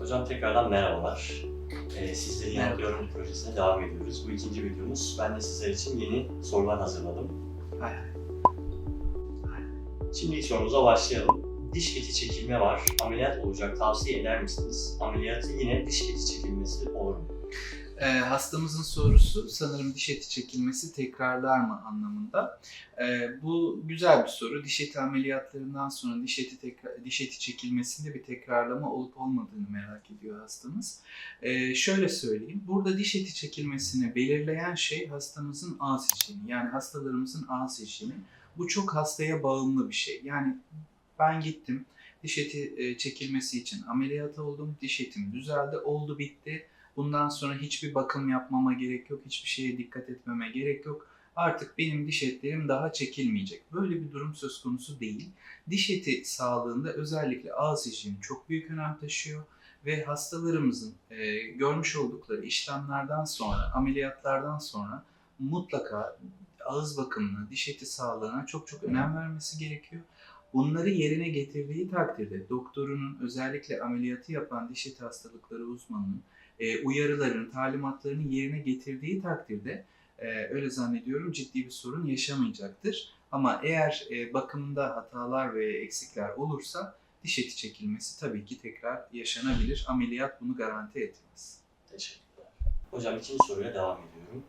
Hocam tekrardan merhabalar. Ee, sizleri Merhaba. yanıtlıyorum projesine devam ediyoruz. Bu ikinci videomuz. Ben de sizler için yeni sorular hazırladım. Hay hay. Şimdi ilk sorumuza başlayalım. Diş eti çekilme var. Ameliyat olacak. Tavsiye eder misiniz? Ameliyatı yine diş eti çekilmesi olur mu? Ee, hastamızın sorusu sanırım diş eti çekilmesi tekrarlar mı anlamında. Ee, bu güzel bir soru. Diş eti ameliyatlarından sonra diş eti tekrar, diş eti çekilmesinde bir tekrarlama olup olmadığını merak ediyor hastamız. Ee, şöyle söyleyeyim. Burada diş eti çekilmesini belirleyen şey hastamızın ağız hijyeni. Yani hastalarımızın ağız hijyeni. Bu çok hastaya bağımlı bir şey. Yani ben gittim diş eti e, çekilmesi için ameliyat oldum. Diş etim düzeldi, oldu bitti. Bundan sonra hiçbir bakım yapmama gerek yok, hiçbir şeye dikkat etmeme gerek yok. Artık benim diş etlerim daha çekilmeyecek. Böyle bir durum söz konusu değil. Diş eti sağlığında özellikle ağız hijyeni çok büyük önem taşıyor ve hastalarımızın e, görmüş oldukları işlemlerden sonra, ameliyatlardan sonra mutlaka ağız bakımına, diş eti sağlığına çok çok önem vermesi gerekiyor. Bunları yerine getirdiği takdirde doktorunun özellikle ameliyatı yapan diş eti hastalıkları uzmanının e, uyarılarını, talimatlarını yerine getirdiği takdirde e, öyle zannediyorum ciddi bir sorun yaşamayacaktır. Ama eğer e, bakımında hatalar ve eksikler olursa diş eti çekilmesi tabii ki tekrar yaşanabilir. Ameliyat bunu garanti etmez. Teşekkürler. Hocam ikinci soruya devam ediyorum.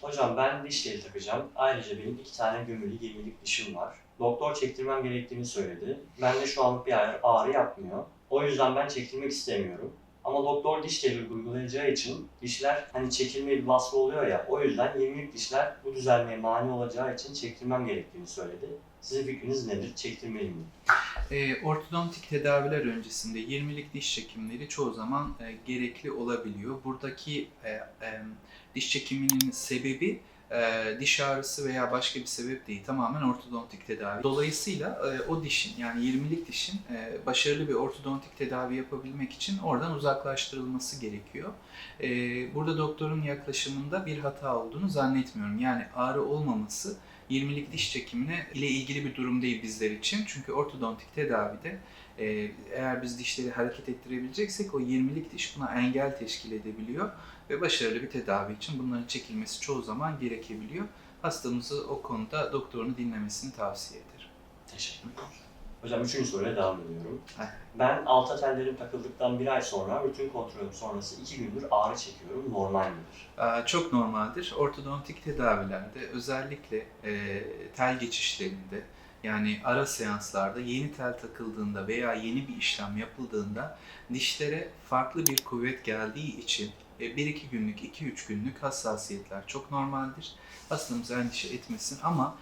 Hocam ben diş teli takacağım. Ayrıca benim iki tane gömülü 20'lik dişim var. Doktor çektirmem gerektiğini söyledi. Ben de şu anlık bir ağrı yapmıyor. O yüzden ben çektirmek istemiyorum. Ama doktor diş teli uygulayacağı için dişler hani çekilme bir vasfı oluyor ya o yüzden 20'lik dişler bu düzelmeye mani olacağı için çektirmem gerektiğini söyledi. Sizin fikriniz nedir? Çektirmeli miyim? E, ortodontik tedaviler öncesinde 20'lik diş çekimleri çoğu zaman e, gerekli olabiliyor. Buradaki e, e, diş çekiminin sebebi e, diş ağrısı veya başka bir sebep değil. Tamamen ortodontik tedavi. Dolayısıyla e, o dişin yani 20'lik dişin e, başarılı bir ortodontik tedavi yapabilmek için oradan uzaklaştırılması gerekiyor. E, burada doktorun yaklaşımında bir hata olduğunu zannetmiyorum. Yani ağrı olmaması 20'lik diş çekimine ile ilgili bir durum değil bizler için. Çünkü ortodontik tedavide e, eğer biz dişleri hareket ettirebileceksek o 20'lik diş buna engel teşkil edebiliyor ve başarılı bir tedavi için bunların çekilmesi çoğu zaman gerekebiliyor. Hastamızı o konuda doktorunu dinlemesini tavsiye ederim. Teşekkürler. Hocam üçüncü soruya devam ediyorum. Ben alta tellerim takıldıktan bir ay sonra rutin kontrolüm sonrası iki gündür ağrı çekiyorum. Normal midir? Çok normaldir. Ortodontik tedavilerde özellikle e, tel geçişlerinde yani ara seanslarda yeni tel takıldığında veya yeni bir işlem yapıldığında dişlere farklı bir kuvvet geldiği için 1-2 günlük, 2-3 günlük hassasiyetler çok normaldir. Hastamız endişe etmesin ama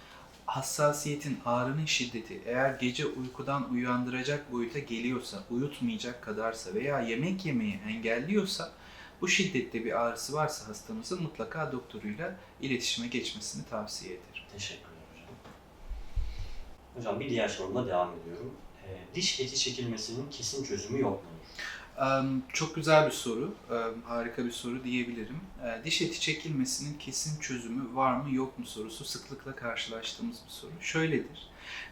hassasiyetin, ağrının şiddeti eğer gece uykudan uyandıracak boyuta geliyorsa, uyutmayacak kadarsa veya yemek yemeyi engelliyorsa bu şiddette bir ağrısı varsa hastamızın mutlaka doktoruyla iletişime geçmesini tavsiye ederim. Teşekkürler hocam. Hocam bir diğer sorumla devam ediyorum. Ee, diş eti çekilmesinin kesin çözümü yok mudur? Çok güzel bir soru, harika bir soru diyebilirim. E, Diş eti çekilmesinin kesin çözümü var mı yok mu sorusu sıklıkla karşılaştığımız bir soru. Şöyledir,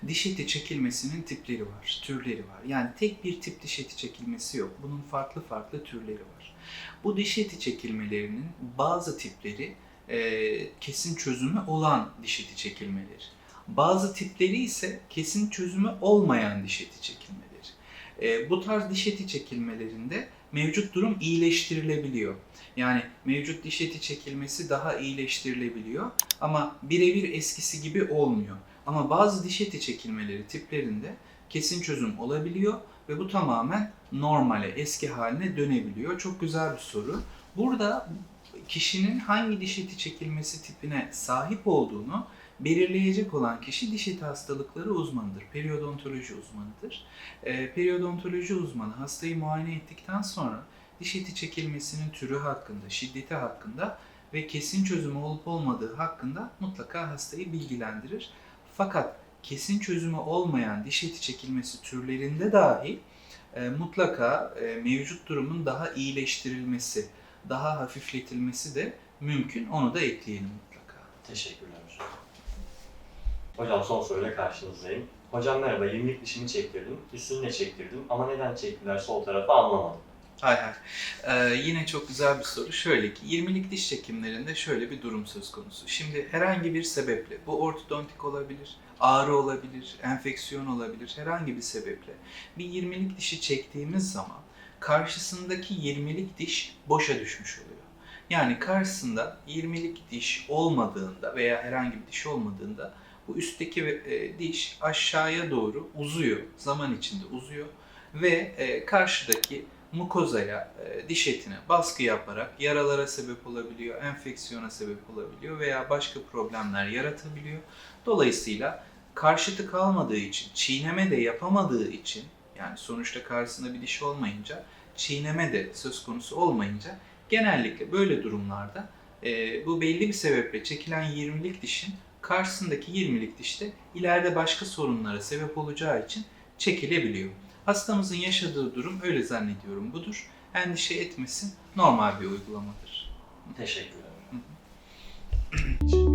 diş eti çekilmesinin tipleri var, türleri var. Yani tek bir tip diş eti çekilmesi yok, bunun farklı farklı türleri var. Bu diş eti çekilmelerinin bazı tipleri e, kesin çözümü olan diş eti çekilmeleri. Bazı tipleri ise kesin çözümü olmayan diş eti çekilmeleri. E, bu tarz diş eti çekilmelerinde mevcut durum iyileştirilebiliyor. Yani mevcut diş eti çekilmesi daha iyileştirilebiliyor ama birebir eskisi gibi olmuyor. Ama bazı diş eti çekilmeleri tiplerinde kesin çözüm olabiliyor ve bu tamamen normale, eski haline dönebiliyor. Çok güzel bir soru. Burada kişinin hangi diş eti çekilmesi tipine sahip olduğunu belirleyecek olan kişi diş eti hastalıkları uzmanıdır. Periodontoloji uzmanıdır. E, periodontoloji uzmanı hastayı muayene ettikten sonra diş eti çekilmesinin türü hakkında, şiddeti hakkında ve kesin çözümü olup olmadığı hakkında mutlaka hastayı bilgilendirir. Fakat kesin çözümü olmayan diş eti çekilmesi türlerinde dahi e, mutlaka e, mevcut durumun daha iyileştirilmesi, daha hafifletilmesi de mümkün. Onu da ekleyelim mutlaka. Teşekkürler hocam. Hocam son soruyla karşınızdayım. Hocam merhaba, 20'lik dişimi çektirdim. Üstünü çektirdim ama neden çektiler sol tarafa anlamadım. Hay hay. Ee, yine çok güzel bir soru. Şöyle ki 20'lik diş çekimlerinde şöyle bir durum söz konusu. Şimdi herhangi bir sebeple, bu ortodontik olabilir, ağrı olabilir, enfeksiyon olabilir, herhangi bir sebeple bir 20'lik dişi çektiğimiz zaman karşısındaki 20'lik diş boşa düşmüş oluyor. Yani karşısında 20'lik diş olmadığında veya herhangi bir diş olmadığında bu üstteki e, diş aşağıya doğru uzuyor, zaman içinde uzuyor ve e, karşıdaki mukozaya, e, diş etine baskı yaparak yaralara sebep olabiliyor, enfeksiyona sebep olabiliyor veya başka problemler yaratabiliyor. Dolayısıyla karşıtı kalmadığı için, çiğneme de yapamadığı için, yani sonuçta karşısında bir diş olmayınca, çiğneme de söz konusu olmayınca genellikle böyle durumlarda e, bu belli bir sebeple çekilen 20'lik dişin karşısındaki 20'lik dişte ileride başka sorunlara sebep olacağı için çekilebiliyor. Hastamızın yaşadığı durum öyle zannediyorum budur. Endişe etmesin normal bir uygulamadır. Teşekkür ederim.